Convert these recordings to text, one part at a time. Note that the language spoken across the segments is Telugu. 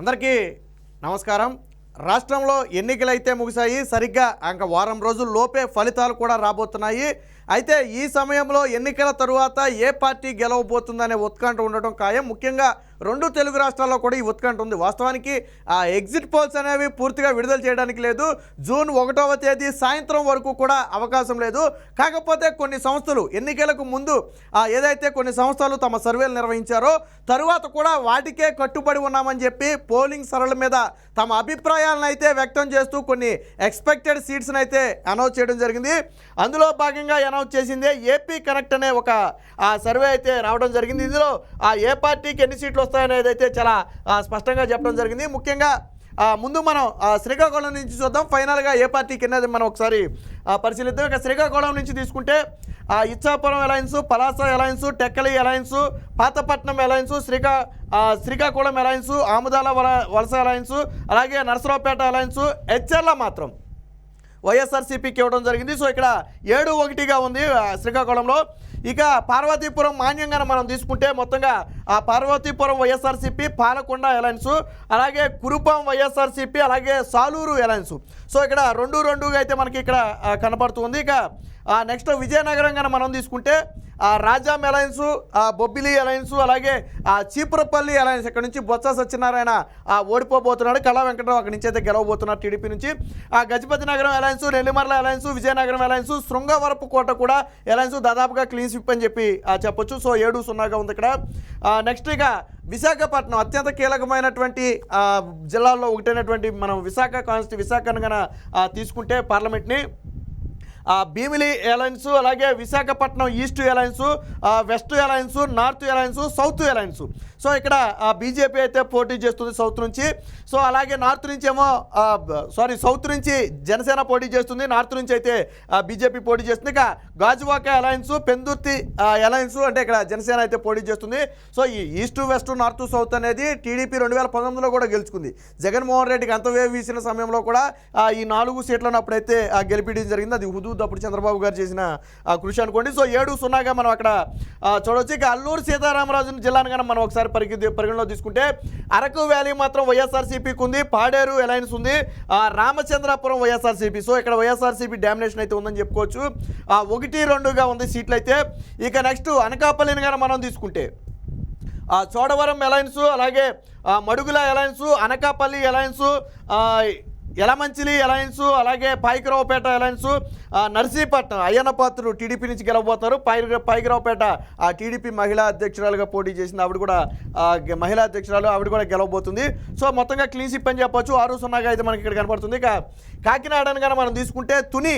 అందరికీ నమస్కారం. రాష్ట్రంలో ఎన్నికలు అయితే ముగిశాయి సరిగ్గా ఇంకా వారం రోజుల లోపే ఫలితాలు కూడా రాబోతున్నాయి. అయితే ఈ సమయంలో ఎన్నికల తరువాత ఏ పార్టీ గెలవబోతుందనే ఉత్కంఠ ఉండటం ఖాయం. ముఖ్యంగా రెండు తెలుగు రాష్ట్రాల్లో కూడా ఈ ఉత్కంఠ ఉంది. వాస్తవానికి ఆ ఎగ్జిట్ పోల్స్ అనేవి పూర్తిగా విడుదల చేయడానికి లేదు. జూన్ ఒకటవ తేదీ సాయంత్రం వరకు కూడా అవకాశం లేదు. కాకపోతే కొన్ని సంస్థలు ఎన్నికలకు ముందు ఆ, ఏదైతే కొన్ని సంస్థలు తమ సర్వేలు నిర్వహించారో తరువాత కూడా వాటికే కట్టుబడి ఉన్నామని చెప్పి పోలింగ్ సరళ మీద తమ అభిప్రాయాలను అయితే వ్యక్తం చేస్తూ కొన్ని ఎక్స్పెక్టెడ్ సీట్స్ని అయితే అనౌన్స్ చేయడం జరిగింది. అందులో భాగంగా అనౌన్స్ చేసిందే ఏపీ కనెక్ట్ అనే ఒక సర్వే అయితే రావడం జరిగింది. ఇందులో ఆ ఏ పార్టీకి ఎన్ని సీట్లు వస్తాయనేది అయితే చాలా స్పష్టంగా చెప్పడం జరిగింది. ముఖ్యంగా ముందు మనం శ్రీకాకుళం నుంచి చూద్దాం. ఫైనల్గా ఏ పార్టీకి ఎన్నది మనం ఒకసారి పరిశీలిద్దాం. ఇక శ్రీకాకుళం నుంచి తీసుకుంటే ఆ, Ichchapuram alliance Palasa alliance Tekkali alliance Pathapatnam alliance శ్రీకా Srikakulam alliance Amadalavalasa alliance అలాగే నరసరావుపేట అలయన్స్ హెచ్ఎర్ల మాత్రం వైఎస్ఆర్సీపీకి ఇవ్వడం జరిగింది. సో ఇక్కడ ఏడు ఒకటిగా ఉంది శ్రీకాకుళంలో. ఇక పార్వతీపురం మాన్యంగా మనం తీసుకుంటే మొత్తంగా ఆ పార్వతీపురం వైఎస్ఆర్సీపీ పాలకొండ అలయన్స్ అలాగే కురుపాం వైఎస్ఆర్సీపీ అలాగే సాలూరు అలయన్స్ సో ఇక్కడ రెండు రెండుగా అయితే మనకి ఇక్కడ కనపడుతుంది. ఇక నెక్స్ట్ విజయనగరం కానీ మనం తీసుకుంటే ఆ రాజాం అలయన్స్ ఆ బొబ్బిలి అలయన్స్ అలాగే ఆ చీపురపల్లి అలయన్స్ ఇక్కడ నుంచి బొత్స సత్యనారాయణ ఆ ఓడిపోబోతున్నాడు. కళా వెంకటరావు అక్కడి నుంచి అయితే గెలవబోతున్నారు టీడీపీ నుంచి. ఆ Gajapathinagaram alliance Nellimarla alliance Vizianagaram alliance Srungavarapu Kota కూడా అలయన్స్ దాదాపుగా క్లీన్ స్విప్ అని చెప్పి చెప్పొచ్చు. సో ఏడు సున్నాగా ఉంది ఇక్కడ. నెక్స్ట్ ఇక విశాఖపట్నం అత్యంత కీలకమైనటువంటి జిల్లాల్లో ఒకటైనటువంటి మనం విశాఖ కాన్స్టి విశాఖను గన తీసుకుంటే పార్లమెంట్ని భీమిలి ఎలయన్స్ అలాగే Visakhapatnam East alliance West alliance North alliance South alliance so ఇక్కడ బీజేపీ అయితే పోటీ చేస్తుంది సౌత్ నుంచి. సో అలాగే నార్త్ నుంచి ఏమో సారీ సౌత్ నుంచి జనసేన పోటీ చేస్తుంది. నార్త్ నుంచి అయితే బీజేపీ పోటీ చేస్తుంది. ఇక గాజువాక అలయన్స్ పెందుర్తి అలయన్స్ అంటే ఇక్కడ జనసేన అయితే పోటీ చేస్తుంది. సో ఈ ఈస్ట్ వెస్ట్ నార్త్ సౌత్ అనేది టీడీపీ రెండు వేల పంతొమ్మిదిలో కూడా గెలుచుకుంది. జగన్మోహన్ రెడ్డికి అంతవే వీసిన సమయంలో కూడా ఈ నాలుగు సీట్లను అప్పుడైతే ఆ, గెలిపించడం జరిగింది. అది హుదు అప్పుడు చంద్రబాబు గారు చేసిన కృషి అనుకోండి. సో ఏడు సున్నాగా మనం అక్కడ చూడవచ్చు ఇక అల్లూరు సీతారామరాజు జిల్లాను కనుక మనం ఒకసారి పరిగె పరిగణలో తీసుకుంటే అరకు వ్యాలీ మాత్రం వైఎస్ఆర్సీపీకి ఉంది. పాడేరు అలయన్స్ ఉంది. ఆ, రామచంద్రాపురం వైఎస్ఆర్సీపీ. సో ఇక్కడ వైఎస్ఆర్సీపీ డామినేషన్ అయితే ఉందని చెప్పుకోవచ్చు. ఒకటి రెండుగా ఉంది సీట్లు అయితే ఇక నెక్స్ట్ అనకాపల్లిని కనుక మనం తీసుకుంటే ఆ చోడవరం అలయన్స్ అలాగే Madugula alliance Anakapalli alliance Yelamanchili alliance అలాగే పైకిరావుపేట అలయన్స్ నర్సీపట్నం అయ్యన్నపాత్రుడు టీడీపీ నుంచి గెలవబోతారు. పై పైకిరావుపేట ఆ టీడీపీ మహిళా అధ్యక్షురాలుగా పోటీ చేసింది. ఆవిడ కూడా మహిళా అధ్యక్షురాలు ఆవిడ కూడా గెలవబోతుంది. సో మొత్తంగా క్లీన్ షిప్ అని చెప్పొచ్చు. ఆరు సున్నాగా అయితే మనకి ఇక్కడ కనపడుతుంది. ఇక కాకినాడను కనుక మనం తీసుకుంటే తుని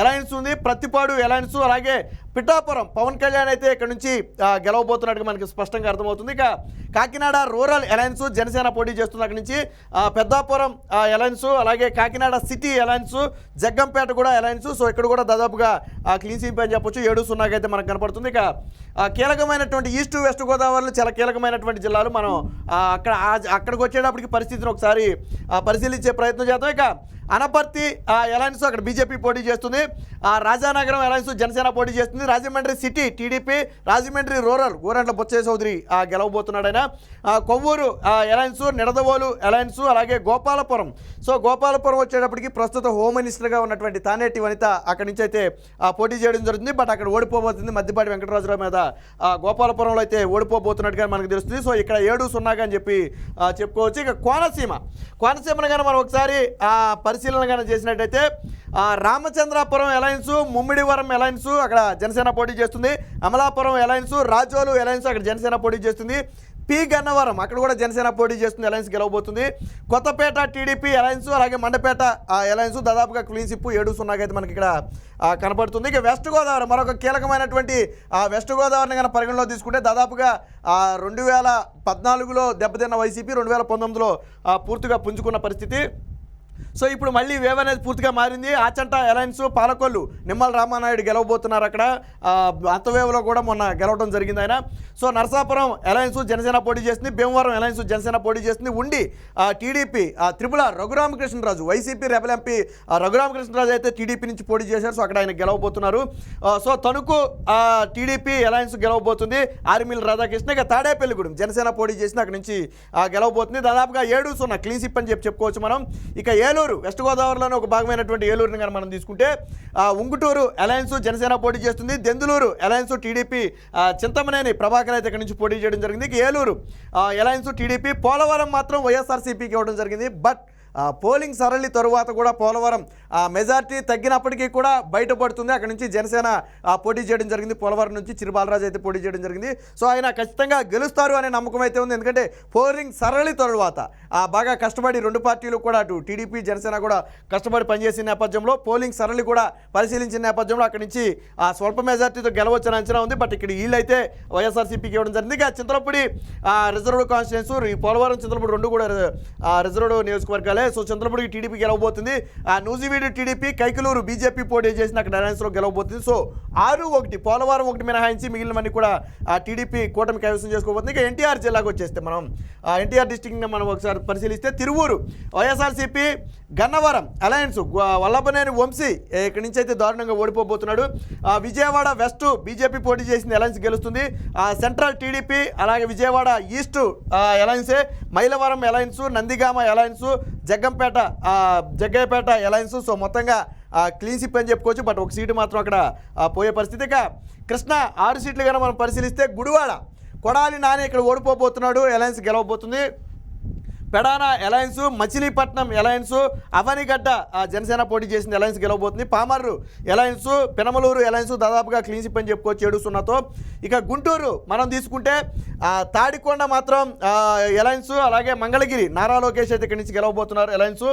అలయన్స్ ఉంది ప్రతిపాడు అలయన్స్ అలాగే పిఠాపురం. పవన్ కళ్యాణ్ అయితే ఇక్కడ నుంచి గెలవబోతున్నట్టుగా మనకి స్పష్టంగా అర్థమవుతుంది. ఇక కాకినాడ రూరల్ అలయన్స్ జనసేన పోటీ చేస్తుంది అక్కడి నుంచి. పెద్దాపురం ఆ, అలయన్స్ అలాగే కాకినాడ సిటీ అలయన్స్ జగ్గంపేట కూడా అలయన్స్ సో ఇక్కడ కూడా దాదాపుగా క్లీన్ స్వీప్ అని చెప్పొచ్చు. ఏడు సున్నాగా అయితే మనకు కనపడుతుంది. ఇక కీలకమైనటువంటి ఈస్ట్ వెస్ట్ గోదావరిలో చాలా కీలకమైనటువంటి జిల్లాలు మనం అక్కడ అక్కడికి వచ్చేటప్పటికి పరిస్థితిని ఒకసారి పరిశీలించే ప్రయత్నం చేద్దాం. ఇక అనపర్తి ఆ, అలయన్స్ అక్కడ బీజేపీ పోటీ చేస్తుంది. ఆ, రాజానగరం అలయన్స్ జనసేన పోటీ చేస్తుంది. Rajahmundry City TDP Rajahmundry Rural Gorantla Botsa Chowdary ఆ, గెలవబోతున్నాడు ఆయన. కొవ్వూరు ఆ, అలయన్స్ నిడదవోలు అలయన్స్ అలాగే గోపాలపురం. సో గోపాలపురం వచ్చేటప్పటికి ప్రస్తుత హోమ్ మినిస్టర్గా ఉన్నటువంటి తానేటి వనిత అక్కడి నుంచి అయితే పోటీ చేయడం జరుగుతుంది. బట్ అక్కడ ఓడిపోబోతుంది మద్దిపాటి వెంకటరాజురావు మీద. గోపాలపురంలో అయితే ఓడిపోబోతున్నట్టుగా మనకు తెలుస్తుంది. సో ఇక్కడ ఏడు సున్నాగా అని చెప్పి చెప్పుకోవచ్చు. ఇక కోనసీమ. కోనసీమను కానీ మనం ఒకసారి ఆ, పరిశీలన కానీ చేసినట్టయితే రామచంద్రాపురం ఎలయన్స్ ముమ్మిడివరం ఎలయన్స్ అక్కడ జనసేన పోటీ చేస్తుంది. అమలాపురం ఎలయన్స్ రాజోలు ఎలయన్స్ అక్కడ జనసేన పోటీ చేస్తుంది. పి. గన్నవరం అక్కడ కూడా జనసేన పోటీ చేస్తుంది అలయన్స్ గెలవబోతుంది. కొత్తపేట టీడీపీ అలయన్స్ అలాగే మండపేట ఎలయన్స్ అలయన్స్ దాదాపుగా క్లీన్ సిప్ ఏడు సున్నాగా అయితే మనకి ఇక్కడ కనపడుతుంది. ఇక వెస్ట్ గోదావరి మరొక కీలకమైనటువంటి వెస్ట్ గోదావరిని కనుక పరిగణలో తీసుకుంటే దాదాపుగా రెండు వేల పద్నాలుగులో దెబ్బతిన్న వైసీపీ రెండు వేల పంతొమ్మిదిలో పూర్తిగా పుంజుకున్న పరిస్థితి. సో ఇప్పుడు మళ్ళీ వేవ్ అనేది పూర్తిగా మారింది. ఆచంట అలయన్స్ పాలకొల్లు నిమ్మల రామానాయుడు గెలవబోతున్నారు అక్కడ. ఆ, కూడా మొన్న గెలవడం జరిగింది ఆయన. సో నరసాపురం అలయన్స్ జనసేన పోటీ చేసింది. భీమవరం అలయన్స్ జనసేన పోటీ చేసింది. ఉండి ఆ, టీడీపీ ఆ, త్రిపుల Raghuramakrishnaraju YCP rebel MP Raghuramakrishnaraju అయితే టీడీపీ నుంచి పోటీ చేశారు. సో అక్కడ ఆయన గెలవబోతున్నారు. సో తణుకు టీడీపీ అలయన్స్ గెలవబోతుంది. ఆర్మీల రాధాకృష్ణ ఇక తాడేపల్లిగూడెం జనసేన పోటీ చేసింది. అక్కడ నుంచి గెలవబోతుంది. దాదాపుగా ఏడు సున్నా క్లీన్ సిప్ అని చెప్పి చెప్పుకోవచ్చు మనం. ఇక ఏలూరు వెస్ట్ గోదావరిలోనే ఒక భాగమైనటువంటి ఏలూరుని కానీ మనం తీసుకుంటే ఉంగుటూరు అలయన్స్ జనసేన పోటీ చేస్తుంది. దెందులూరు అలయన్స్ టీడీపీ చింతమనేని ప్రభాకర్ అయితే ఇక్కడ నుంచి పోటీ చేయడం జరిగింది. ఏలూరు అలయన్స్ టీడీపీ పోలవరం మాత్రం వైఎస్ఆర్సీపీకి ఇవ్వడం జరిగింది. బట్ పోలింగ్ సరళి తరువాత కూడా పోలవరం ఆ, మెజార్టీ తగ్గినప్పటికీ కూడా బయటపడుతుంది. అక్కడ నుంచి జనసేన పోటీ చేయడం జరిగింది. పోలవరం నుంచి చిరుబాలరాజు అయితే పోటీ చేయడం జరిగింది. సో ఆయన ఖచ్చితంగా గెలుస్తారు అనే నమ్మకం అయితే ఉంది. ఎందుకంటే పోలింగ్ సరళి తరువాత బాగా కష్టపడి రెండు పార్టీలు కూడా అటు టీడీపీ జనసేన కూడా కష్టపడి పనిచేసిన నేపథ్యంలో పోలింగ్ సరళి కూడా పరిశీలించిన నేపథ్యంలో అక్కడి నుంచి ఆ స్వల్ప మెజార్టీతో గెలవచ్చని అంచనా ఉంది. బట్ ఇక్కడ వీళ్ళైతే వైఎస్ఆర్సీపీకి ఇవ్వడం జరిగింది. ఇక చింతలపూడి ఆ, రిజర్వ్డ్ కాన్స్టిట్యూన్స్ ఈ పోలవరం చింతలపూడి రెండు కూడా రిజర్వ్డ్ నియోజకవర్గాలే. సో చింతలపూడికి టీడీపీ గెలవబోతుంది. ఆ నూజివీడు టీడీపీ కైకలూరు బీజేపీ పోటీ చేసిన అక్కడ అలయన్స్లో గెలవబోతుంది. సో ఆరు ఒకటి పోలవరం ఒకటి మినహాయించి మిగిలినవన్నీ కూడా ఆ టీడీపీ కూటమి కైవసం చేసుకోబోతుంది. ఇక ఎన్టీఆర్ జిల్లాకు వచ్చేస్తే మనం ఎన్టీఆర్ డిస్టిక్ని మనం ఒకసారి పరిశీలిస్తే తిరువూరు వైఎస్ఆర్సీపీ గన్నవరం అలయన్స్ వల్లభనేని వంశీ ఇక్కడి నుంచి అయితే దారుణంగా ఓడిపోబోతున్నాడు. విజయవాడ వెస్ట్ బీజేపీ పోటీ చేసింది అలయన్స్ గెలుస్తుంది. సెంట్రల్ టీడీపీ అలాగే Vijayawada east అలయన్సే Mylavaram alliance Nandigama alliance Jaggampeta Jaggayyapeta alliance. So మొత్తంగా క్లీన్ సిప్ అని చెప్పుకోవచ్చు బట్ ఒక సీటు మాత్రం అక్కడ పోయే పరిస్థితి. ఇక కృష్ణ ఆరు సీట్లు కనుక మనం పరిశీలిస్తే గుడివాడ కొడాలి నాని ఇక్కడ ఓడిపోబోతున్నాడు అలయన్స్ గెలవబోతుంది. పెడాన అలయన్స్ మచిలీపట్నం అలయన్స్ అవనిగడ్డ జనసేన పోటీ చేసింది అలయన్స్ గెలవబోతుంది. పామర్రు అలయన్స్ పెనమలూరు అలయన్స్ దాదాపుగా క్లీన్ సిప్ అని చెప్పుకోవచ్చు ఏడు సున్నాతో. ఇక గుంటూరు మనం తీసుకుంటే తాడికొండ మాత్రం అలయన్స్ అలాగే మంగళగిరి నారా లోకేష్ అయితే ఇక్కడి నుంచి గెలవబోతున్నారు alliance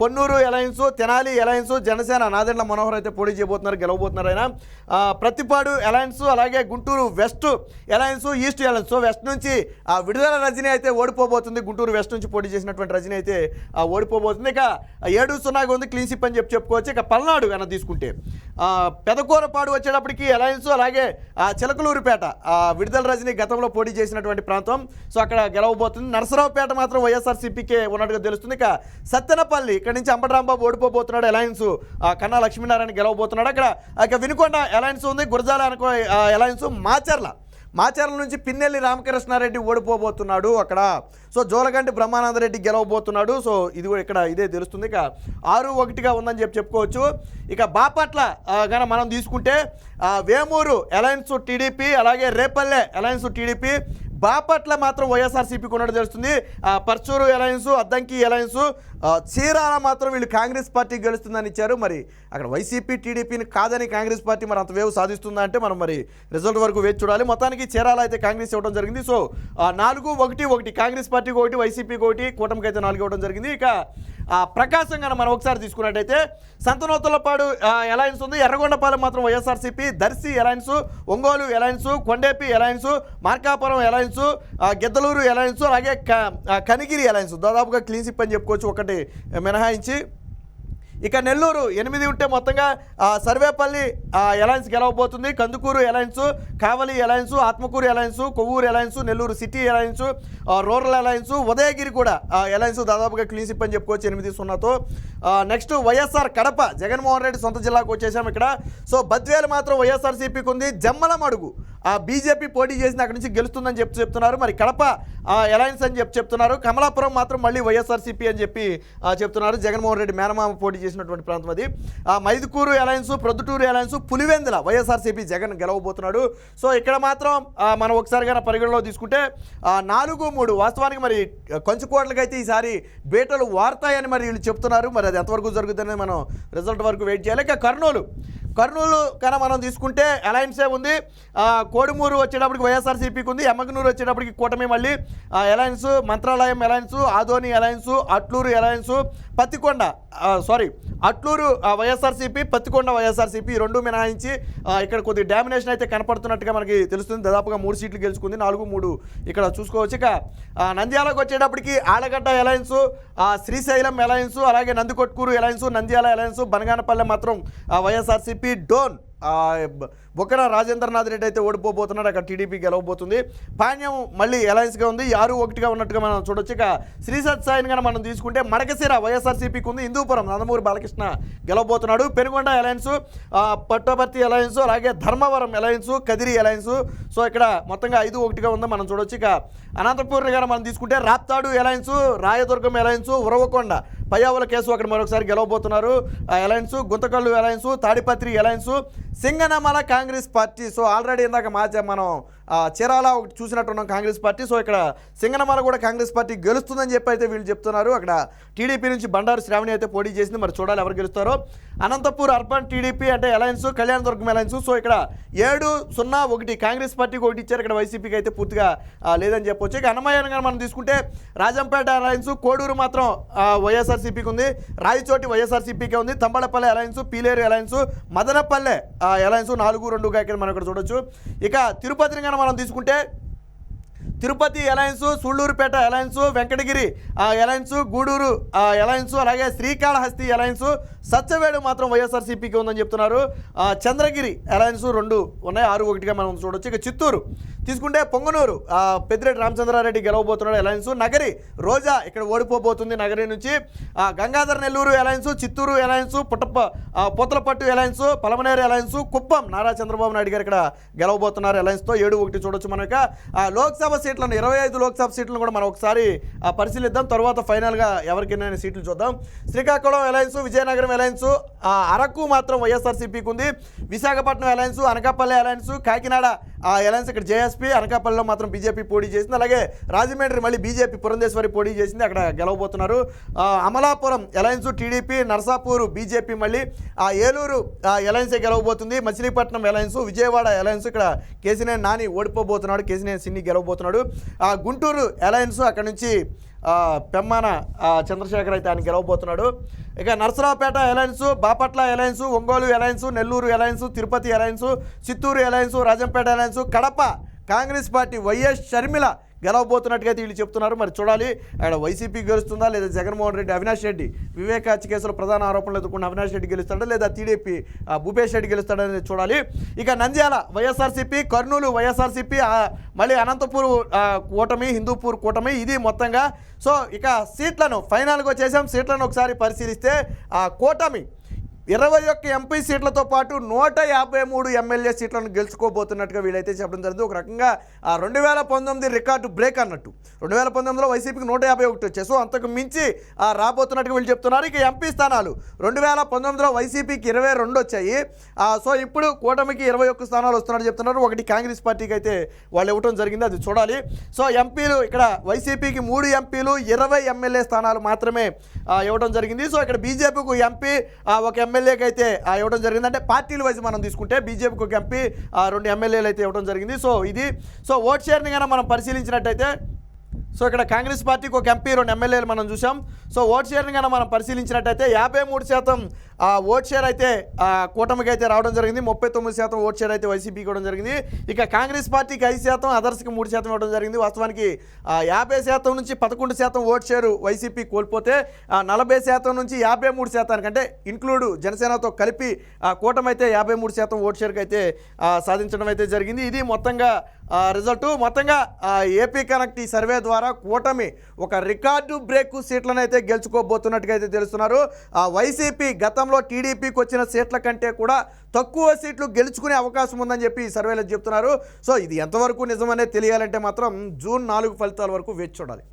Ponnuru alliance Tenali alliance Janasena Nadendla Manohar అయితే పోటీ చేయబోతున్నారు గెలవబోతున్నారు ఆయన. ప్రతిపాడు అలయన్స్ అలాగే Guntur West alliance East alliance so West నుంచి ఆ, విడుదల రజనీ అయితే ఓడిపోబోతుంది గుంటూరు వెస్ట్ నుంచి పోటీ చేసినటువంటి రజనీ అయితే ఓడిపోబోతుంది. ఇక ఏడు సున్నాగా ఉంది క్లీన్ సిప్ అని చెప్పి చెప్పుకోవచ్చు. ఇక పల్నాడు కన్నా తీసుకుంటే పెదకూరపాడు వచ్చేటప్పటికి అలయన్స్ అలాగే చిలకలూరుపేట ఆ, విడుదల రజనీ గతంలో పోటీ చేసినటువంటి ప్రాంతం. సో అక్కడ గెలవబోతుంది. నరసరావుపేట మాత్రం వైఎస్ఆర్సీపీకే ఉన్నట్టుగా తెలుస్తుంది. ఇక సత్తెనపల్లి ఇక్కడ నుంచి అంబటరాంబాబు ఓడిపోబోతున్నాడు. అలయన్స్ ఆ, కన్నా లక్ష్మీనారాయణ గెలవబోతున్నాడు. అక్కడ ఇక వినుకొండ అలయన్స్ ఉంది. గురజాల అనుకో అలయన్స్ మాచర్ల మాచర్ల నుంచి పిన్నెల్లి రామకృష్ణారెడ్డి ఓడిపోబోతున్నాడు అక్కడ. సో జోలగంటి బ్రహ్మానందరెడ్డి గెలవబోతున్నాడు. సో ఇది కూడా ఇక్కడ ఇదే తెలుస్తుంది. ఇక ఆరు ఒకటిగా ఉందని చెప్పి చెప్పుకోవచ్చు. ఇక బాపట్ల కానీ మనం తీసుకుంటే వేమూరు అలయన్స్ టీడీపీ అలాగే రేపల్లె అలయన్స్ టీడీపీ బాపట్ల మాత్రం వైఎస్ఆర్సీపీ కొన్నట్టు తెలుస్తుంది పర్చూరు అలయన్స్ అద్దంకి అలయన్స్ చీరాల మాత్రం వీళ్ళు కాంగ్రెస్ పార్టీ గెలుస్తుందని ఇచ్చారు. మరి అక్కడ వైసీపీ టీడీపీని కాదని కాంగ్రెస్ పార్టీ మరి అంత వేవ్ సాధిస్తుందా అంటే మనం మరి రిజల్ట్ వరకు వేచి చూడాలి. మొత్తానికి చీరాల అయితే కాంగ్రెస్ ఇవ్వడం జరిగింది. సో నాలుగు ఒకటి ఒకటి కాంగ్రెస్ పార్టీకి ఒకటి వైసీపీకి ఒకటి కూటమికి అయితే నాలుగు ఇవ్వడం జరిగింది. ఇక ప్రకాశం కనుక మనం ఒకసారి తీసుకున్నట్టయితే సంతనోతులపాడు ఎలయన్స్ ఉంది. ఎర్రగొండపాలెం మాత్రం YSRCP Darsi alliance Ongole alliance Kondapi alliance Markapuram alliance Giddalur alliance అలాగే క- కనిగిరి ఎలయన్స్ దాదాపుగా క్లీన్షిప్ అని చెప్పుకోవచ్చు. ఒకటి మినహాయించి ఇక నెల్లూరు ఎనిమిది ఉంటే మొత్తంగా Sarvepalli alliance గెలవబోతుంది. Kandukur alliance Kavali alliance Atmakur alliance Kovur alliance Nellore City alliance Rural alliance Udayagiri కూడా ఎలయన్స్ దాదాపుగా క్లీన్ సిప్ అని చెప్పుకోవచ్చు ఎనిమిది సున్నాతో. నెక్స్ట్ వైఎస్ఆర్ కడప జగన్మోహన్ రెడ్డి సొంత జిల్లాకు వచ్చేసాం ఇక్కడ. సో బద్వేలు మాత్రం వైఎస్ఆర్సీపీకి ఉంది. జమ్మలమడుగు ఆ బీజేపీ పోటీ చేసిన అక్కడి నుంచి గెలుస్తుందని చెప్పి చెప్తున్నారు. మరి కడప ఆ, అలయన్స్ అని చెప్పి చెప్తున్నారు. కమలాపురం మాత్రం మళ్ళీ వైఎస్ఆర్సీపీ అని చెప్పి చెప్తున్నారు. జగన్మోహన్ రెడ్డి మేనమామ పోటీ చేసి చేసినటువంటి ప్రాంతం అది. ఆ, Mydukur alliance Proddatur alliance Pulivendula YSRCP Jagan గెలవబోతున్నాడు. So ఇక్కడ మాత్రం మనం ఒకసారి కానీ పరిగణలో తీసుకుంటే నాలుగు మూడు వాస్తవానికి మరి కొంచెకోట్లకైతే ఈసారి బేటలు వార్తాయని మరి వీళ్ళు చెప్తున్నారు. మరి అది ఎంతవరకు జరుగుతుందని మనం రిజల్ట్ వరకు వెయిట్ చేయాలి. ఇక కర్నూలు కర్నూలు కన్నా మనం తీసుకుంటే అలయన్సే ఉంది. కోడుమూరు వచ్చేటప్పటికి వైఎస్ఆర్సీపీకి ఉంది. ఎమ్మగనూరు వచ్చేటప్పటికి కూటమి మళ్ళీ. Alliance Mantralayam alliance Adoni alliance Atluru alliance Pattikonda sorry Atluru ఆ, వైఎస్ఆర్సీపీ పత్తికొండ వైఎస్ఆర్సీపీ రెండు మినహాయించి ఇక్కడ కొద్ది డామినేషన్ అయితే కనపడుతున్నట్టుగా మనకి తెలుస్తుంది. దాదాపుగా మూడు సీట్లు గెలుచుకుంది. నాలుగు మూడు ఇక్కడ చూసుకోవచ్చు ఇక. నంద్యాలకు వచ్చేటప్పటికి ఆలగడ్డ అలయన్స్ శ్రీశైలం అలయన్స్ అలాగే నందికొట్కూరు అలయన్స్ నంద్యాల అలయన్స్ బనగానపల్లె మాత్రం ఆ, వైఎస్ఆర్సీపీ be done. బొక్కన రాజేంద్రనాథ్ రెడ్డి అయితే ఓడిపోబోతున్నాడు. అక్కడ టీడీపీ గెలవబోతుంది. పాణ్యం మళ్ళీ అలయన్స్గా ఉంది. ఆరు ఒకటిగా ఉన్నట్టుగా మనం చూడొచ్చు. ఇక శ్రీసత్ సాయిని కనుక మనం తీసుకుంటే మడకశిర వైఎస్ఆర్సీపీకి ఉంది. హిందూపురం నందమూరి బాలకృష్ణ గెలవబోతున్నాడు. పెనుగొండ ఎలయన్స్ పట్టపర్తి ఎలయన్స్ అలాగే Dharmavaram alliance Kadiri alliance so ఇక్కడ మొత్తంగా ఐదు ఒకటిగా ఉంది. మనం చూడొచ్చు. ఇక అనంతపూర్ని కనుక మనం తీసుకుంటే రాప్తాడు ఎలయన్స్ రాయదుర్గం ఎలయన్స్ ఉరవకొండ పయ్యావుల కేసు అక్కడ మరొకసారి గెలవబోతున్నారు. Alliance Guntakal alliance Tadipatri alliance Singanamala Congress party. So already ఇందాక మాచ మనం చీరాల ఒకటి చూసినట్టున్నాం కాంగ్రెస్ పార్టీ. సో ఇక్కడ సింగనమర కూడా కాంగ్రెస్ పార్టీ గెలుస్తుందని చెప్పి అయితే వీళ్ళు చెప్తున్నారు. అక్కడ టీడీపీ నుంచి బండారు శ్రావణి అయితే పోటీ చేసింది. మరి చూడాలి ఎవరు గెలుస్తారో. అనంతపూర్ అర్బన్ టీడీపీ అంటే అలయన్స్ కళ్యాణదుర్గం అలయన్స్. సో ఇక్కడ ఏడు సున్నా ఒకటి కాంగ్రెస్ పార్టీకి ఒకటి ఇచ్చారు. ఇక్కడ వైసీపీకి అయితే పూర్తిగా లేదని చెప్పొచ్చు. ఇక అన్నమయ్యను మనం తీసుకుంటే రాజంపేట అలయన్స్ కోడూరు మాత్రం వైఎస్ఆర్సీపీకి ఉంది. రాయచోటి వైఎస్ఆర్సీపీకే ఉంది. తంబళపల్లె అలయన్స్ పీలేరు అలయన్స్ మదనపల్లె ఆ, అలయన్స్ నాలుగు రెండుగా ఇక్కడ మనం ఇక్కడ చూడొచ్చు. ఇక తిరుపతిని ఉదాహరణ మనం తీసుకుంటే తిరుపతి అలయన్స్ సూళ్ళూరుపేట అలయన్స్ వెంకటగిరి ఆ, అలయన్స్ గూడూరు ఆ, అలయన్స్ అలాగే శ్రీకాళహస్తి అలయన్స్ సత్యవేడు మాత్రం వైఎస్ఆర్సీపీకి ఉందని చెప్తున్నారు. ఆ, చంద్రగిరి అలయన్స్ రెండు ఉన్నాయి. ఆరు ఒకటిగా మనం చూడొచ్చు. ఇక చిత్తూరు. తీసుకుంటే పొంగనూరు పెద్దిరెడ్డి రామచంద్రారెడ్డి గెలవబోతున్నాడు అలయన్స్ నగరి రోజా ఇక్కడ ఓడిపోబోతుంది నగరి నుంచి. గంగాధర నెల్లూరు అలయన్స్ చిత్తూరు అలయన్స్ పుట్టప్ప ఆ, పూతలపట్టు అలయన్స్ పలమనేరు అలయన్స్ కుప్పం నారా చంద్రబాబు నాయుడు గారు ఇక్కడ గెలవబోతున్నారు అలయన్స్తో ఏడు ఒకటి చూడొచ్చు మనం ఇక. ఆ, లోక్సభ సీట్లను ఇరవై ఐదు లోక్సభ సీట్లను కూడా మనం ఒకసారి ఆ, పరిశీలిద్దాం. తర్వాత ఫైనల్గా ఎవరికైనా సీట్లు చూద్దాం. శ్రీకాకుళం అలయన్స్ విజయనగరం అలయన్స్ అరకు మాత్రం వైఎస్ఆర్సీపీకి ఉంది. Visakhapatnam alliance Anakapalli alliance Kakinada alliance ఇక్కడ జేఎస్పీ అనకాపల్లిలో మాత్రం బీజేపీ పోటీ చేసింది. అలాగే రాజమండ్రి మళ్ళీ బీజేపీ పురంధేశ్వరి పోటీ చేసింది. అక్కడ గెలవబోతున్నారు. Amalapuram alliance TDP Narsapur BJP మళ్ళీ ఆ ఏలూరు ఆ, అలయన్సే గెలవబోతుంది. మచిలీపట్నం అలయన్స్ విజయవాడ అలయన్స్ ఇక్కడ కేసీనేని నాని ఓడిపోబోతున్నాడు. కేసీనేని సిన్ని గెలవబోతున్నాడు. ఆ, గుంటూరు అలయన్స్ అక్కడ నుంచి పెమ్మన చంద్రశేఖర్ అయితే ఆయన గెలవబోతున్నాడు. ఇక Narasaraopet alliance Bapatla alliance Ongole alliance Nellore alliance Tirupati alliance Chittoor alliance Rajampet alliance Kadapa Congress party YS Sharmila గెలవబోతున్నట్టుగా వీళ్ళు చెప్తున్నారు. మరి చూడాలి ఆయన వైసీపీ గెలుస్తుందా లేదా జగన్మోహన్ రెడ్డి అవినాష్ రెడ్డి? వివేక హత్య కేసులో ప్రధాన ఆరోపణలు ఎదుర్కొన్న అవినాష్ రెడ్డి గెలుస్తాడా లేదా టీడీపీ భూపేష్ రెడ్డి గెలుస్తాడనేది చూడాలి. ఇక నంద్యాల వైఎస్ఆర్సీపీ కర్నూలు వైఎస్ఆర్సీపీ మళ్ళీ అనంతపూర్ కూటమి హిందూపూర్ కూటమి ఇది మొత్తంగా. సో ఇక సీట్లను ఫైనల్గా చేసాం సీట్లను ఒకసారి పరిశీలిస్తే ఆ కూటమి ఇరవై ఒక్క ఎంపీ సీట్లతో పాటు నూట యాభై మూడు ఎమ్మెల్యే సీట్లను గెలుచుకోబోతున్నట్టుగా వీళ్ళైతే చెప్పడం జరిగింది. ఒక రకంగా ఆ రెండు వేల పంతొమ్మిది రికార్డు బ్రేక్ అన్నట్టు. రెండు వేల పంతొమ్మిదిలో వైసీపీకి నూట యాభై ఒకటి వచ్చాయి. సో అంతకు మించి ఆ రాబోతున్నట్టుగా వీళ్ళు చెప్తున్నారు. ఇక ఎంపీ స్థానాలు రెండు వేల పంతొమ్మిదిలో వైసీపీకి ఇరవై రెండు వచ్చాయి. సో ఇప్పుడు కూటమికి ఇరవై ఒక్క స్థానాలు వస్తున్నట్టు చెప్తున్నారు. ఒకటి కాంగ్రెస్ పార్టీకి అయితే వాళ్ళు ఇవ్వడం జరిగింది. అది చూడాలి. సో ఎంపీలు ఇక్కడ వైసీపీకి మూడు ఎంపీలు ఇరవై ఎమ్మెల్యే స్థానాలు మాత్రమే ఇవ్వడం జరిగింది. సో ఇక్కడ బీజేపీకి ఎంపీ ఒక ఎమ్మెల్యేకి అయితే ఇవ్వడం జరిగింది. అంటే పార్టీల వైజ్ మనం తీసుకుంటే బీజేపీకి ఒక ఎంపీ రెండు ఎమ్మెల్యేలు అయితే ఇవ్వడం జరిగింది. సో ఇది సో ఓట్ షేర్ని కనుక మనం పరిశీలించినట్టయితే సో ఇక్కడ కాంగ్రెస్ పార్టీకి ఒక ఎంపీ రెండు ఎమ్మెల్యేలు మనం చూసాం. సో ఓట్ షేర్ని కనుక మనం పరిశీలించినట్టయితే యాభై మూడు శాతం ఆ, ఓట్ షేర్ అయితే కూటమికి అయితే రావడం జరిగింది. ముప్పై తొమ్మిది శాతం ఓట్ షేర్ అయితే వైసీపీకి ఇవ్వడం జరిగింది. ఇక కాంగ్రెస్ పార్టీకి ఐదు శాతం అదర్స్కి మూడు శాతం ఇవ్వడం జరిగింది. వాస్తవానికి యాభై శాతం నుంచి పదకొండు శాతం ఓట్ షేరు వైసీపీ కోల్పోతే నలభై శాతం నుంచి యాభై మూడు శాతానికి అంటే ఇంక్లూడ్ జనసేనతో కలిపి ఆ కూటమి అయితే యాభై మూడు శాతం ఓట్ షేర్కి అయితే సాధించడం అయితే జరిగింది. ఇది మొత్తంగా రిజల్ట్. మొత్తంగా ఏపీ కనెక్ట్ ఈ సర్వే ద్వారా కూటమి ఒక రికార్డు బ్రేక్ సీట్లను అయితే గెలుచుకోబోతున్నట్టుగా అయితే తెలుస్తున్నారు. ఆ వైసీపీ గతంలో టీడీపీకి వచ్చిన సీట్ల కంటే కూడా తక్కువ సీట్లు గెలుచుకునే అవకాశం ఉందని చెప్పి ఈ సర్వేలో చెప్తున్నారు. సో ఇది ఎంతవరకు నిజమనే తెలియాలంటే మాత్రం జూన్ నాలుగు ఫలితాల వరకు వేచి చూడాలి.